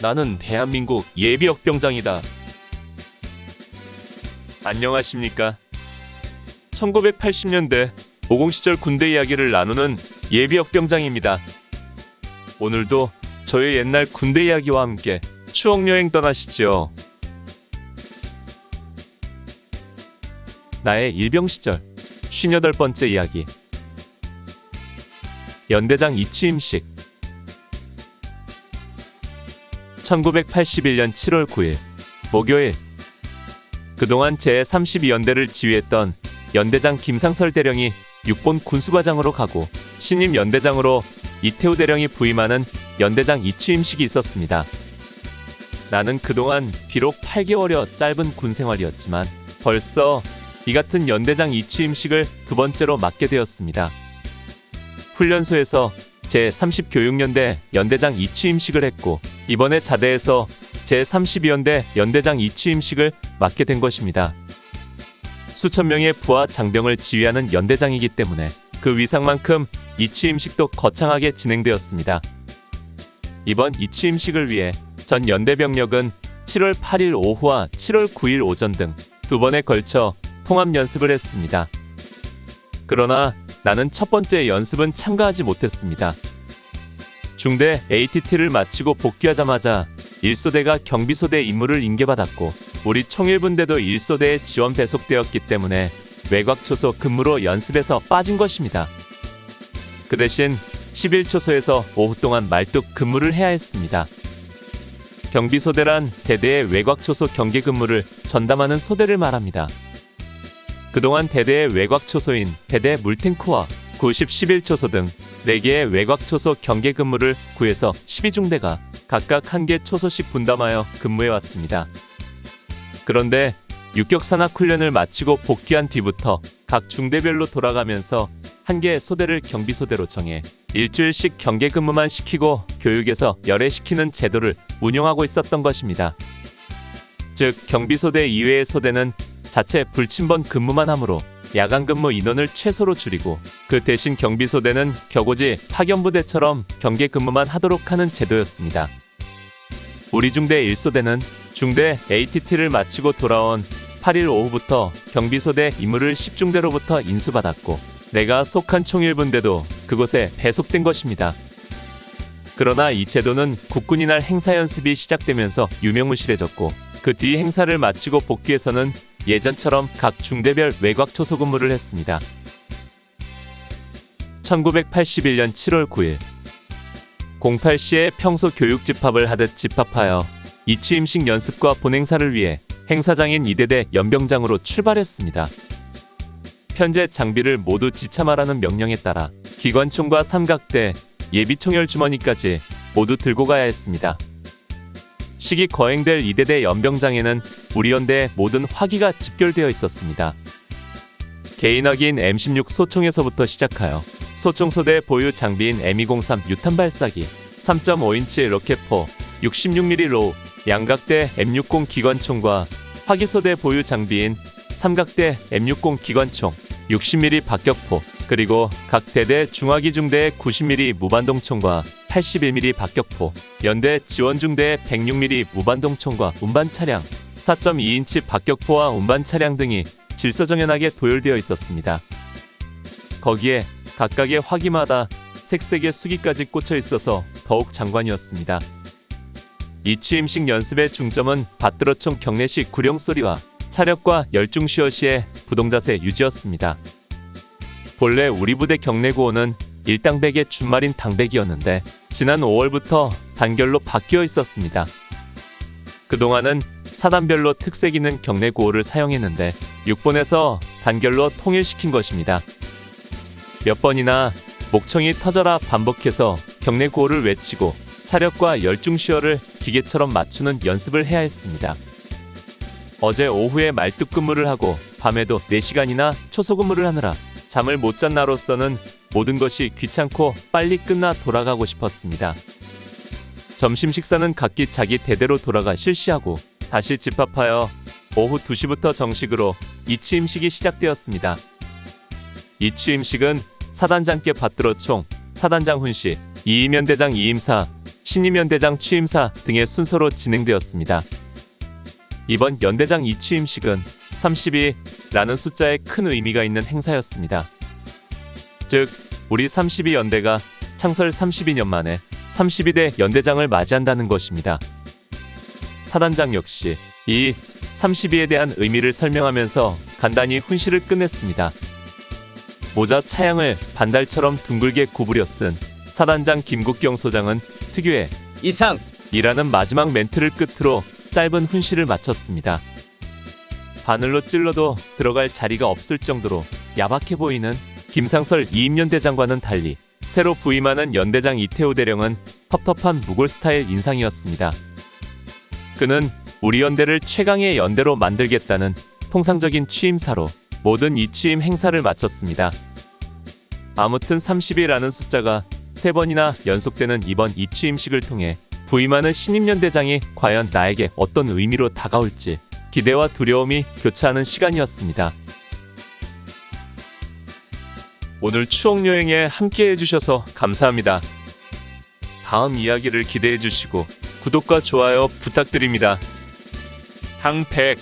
나는 대한민국 예비역 병장이다. 안녕하십니까? 1980년대 50 시절 군대 이야기를 나누는 예비역 병장입니다. 오늘도 저의 옛날 군대 이야기와 함께 추억 여행 떠나시죠. 나의 일병 시절 58번째 이야기. 연대장 이취임식 1981년 7월 9일 목요일 그동안 제32연대를 지휘했던 연대장 김상설 대령이 6본 군수과장으로 가고 신임 연대장으로 이태우 대령이 부임하는 연대장 이취임식이 있었습니다. 나는 그동안 비록 8개월여 짧은 군 생활이었지만 벌써 이 같은 연대장 이취임식을 두 번째로 맡게 되었습니다. 훈련소에서 제30교육연대 연대장 이취임식을 했고 이번에 자대에서 제32연대 연대장 이취임식을 맡게 된 것입니다. 수천 명의 부하 장병을 지휘하는 연대장이기 때문에 그 위상만큼 이취임식도 거창하게 진행되었습니다. 이번 이취임식을 위해 전 연대 병력은 7월 8일 오후와 7월 9일 오전 등 두 번에 걸쳐 통합 연습을 했습니다. 그러나 나는 첫 번째 연습은 참가하지 못했습니다. 중대 ATT를 마치고 복귀하자마자 1소대가 경비소대 임무를 인계받았고 우리 총일분대도 1소대에 지원 배속되었기 때문에 외곽초소 근무로 연습에서 빠진 것입니다. 그 대신 11초소에서 오후 동안 말뚝 근무를 해야 했습니다. 경비소대란 대대의 외곽초소 경계 근무를 전담하는 소대를 말합니다. 그동안 대대의 외곽초소인 대대 물탱크와 90, 11초소 등 4개의 외곽초소 경계 근무를 9에서 12중대가 각각 1개 초소씩 분담하여 근무해 왔습니다. 그런데 육격 산악 훈련을 마치고 복귀한 뒤부터 각 중대별로 돌아가면서 한 개의 소대를 경비소대로 정해 일주일씩 경계 근무만 시키고 교육에서 열애시키는 제도를 운영하고 있었던 것입니다. 즉 경비소대 이외의 소대는 자체 불침번 근무만 하므로 야간 근무 인원을 최소로 줄이고 그 대신 경비소대는 격오지 파견부대처럼 경계 근무만 하도록 하는 제도였습니다. 우리 중대 1소대는 중대 ATT를 마치고 돌아온 8일 오후부터 경비소대 임무를 10중대로부터 인수받았고 내가 속한 총일분대도 그곳에 배속된 것입니다. 그러나 이 제도는 국군이 날 행사 연습이 시작되면서 유명무실해졌고 그 뒤 행사를 마치고 복귀해서는 예전처럼 각 중대별 외곽 초소 근무를 했습니다. 1981년 7월 9일 08시에 평소 교육 집합을 하듯 집합하여 이취임식 연습과 본행사를 위해 행사장인 이대대 연병장으로 출발했습니다. 현재 장비를 모두 지참하라는 명령에 따라 기관총과 삼각대, 예비총열 주머니까지 모두 들고 가야 했습니다. 시기 거행될 이대대 연병장에는 우리 연대의 모든 화기가 집결되어 있었습니다. 개인화기인 M16 소총에서부터 시작하여 소총소대 보유 장비인 M203 유탄 발사기, 3.5인치 로켓포, 66mm 로우, 양각대 M60 기관총과 화기소대 보유 장비인 삼각대 M60 기관총, 60mm 박격포, 그리고 각 대대 중화기 중대의 90mm 무반동총과 81mm 박격포, 연대 지원중대의 106mm 무반동총과 운반 차량, 4.2인치 박격포와 운반 차량 등이 질서정연하게 도열되어 있었습니다. 거기에 각각의 화기마다 색색의 수기까지 꽂혀 있어서 더욱 장관이었습니다. 이 취임식 연습의 중점은 받들어총 경례식 구령 소리와 차력과 열중시어 시의 부동자세 유지였습니다. 본래 우리 부대 경례구호는 일당백의 준말인 당백이었는데 지난 5월부터 단결로 바뀌어 있었습니다. 그동안은 사단별로 특색 있는 경례 구호를 사용했는데 6번에서 단결로 통일시킨 것입니다. 몇 번이나 목청이 터져라 반복해서 경례 구호를 외치고 차력과 열중 시어를 기계처럼 맞추는 연습을 해야 했습니다. 어제 오후에 말뚝 근무를 하고 밤에도 4시간이나 초소 근무를 하느라 잠을 못 잔 나로서는 모든 것이 귀찮고 빨리 끝나 돌아가고 싶었습니다. 점심 식사는 각기 자기 대대로 돌아가 실시하고 다시 집합하여 오후 2시부터 정식으로 이취임식이 시작되었습니다. 이취임식은 사단장께 받들어 총, 사단장 훈시, 이임현 대장 이임사, 신임 연대장 취임사 등의 순서로 진행되었습니다. 이번 연대장 이취임식은 32 라는 숫자에 큰 의미가 있는 행사였습니다. 즉, 우리 32 연대가 창설 32년 만에 32대 연대장을 맞이한다는 것입니다. 사단장 역시 이 32에 대한 의미를 설명하면서 간단히 훈시를 끝냈습니다. 모자 차양을 반달처럼 둥글게 구부려 쓴 사단장 김국경 소장은 특유의 이상 이라는 마지막 멘트를 끝으로 짧은 훈시를 마쳤습니다. 바늘로 찔러도 들어갈 자리가 없을 정도로 야박해 보이는 김상설 이임연대장과는 달리 새로 부임하는 연대장 이태호 대령은 텁텁한 무골 스타일 인상이었습니다. 그는 우리 연대를 최강의 연대로 만들겠다는 통상적인 취임사로 모든 이 취임 행사를 마쳤습니다. 아무튼 30이라는 숫자가 세 번이나 연속되는 이번 이 취임식을 통해 부임하는 신임연대장이 과연 나에게 어떤 의미로 다가올지 기대와 두려움이 교차하는 시간이었습니다. 오늘 추억 여행에 함께 해주셔서 감사합니다. 다음 이야기를 기대해 주시고 구독과 좋아요 부탁드립니다. 항백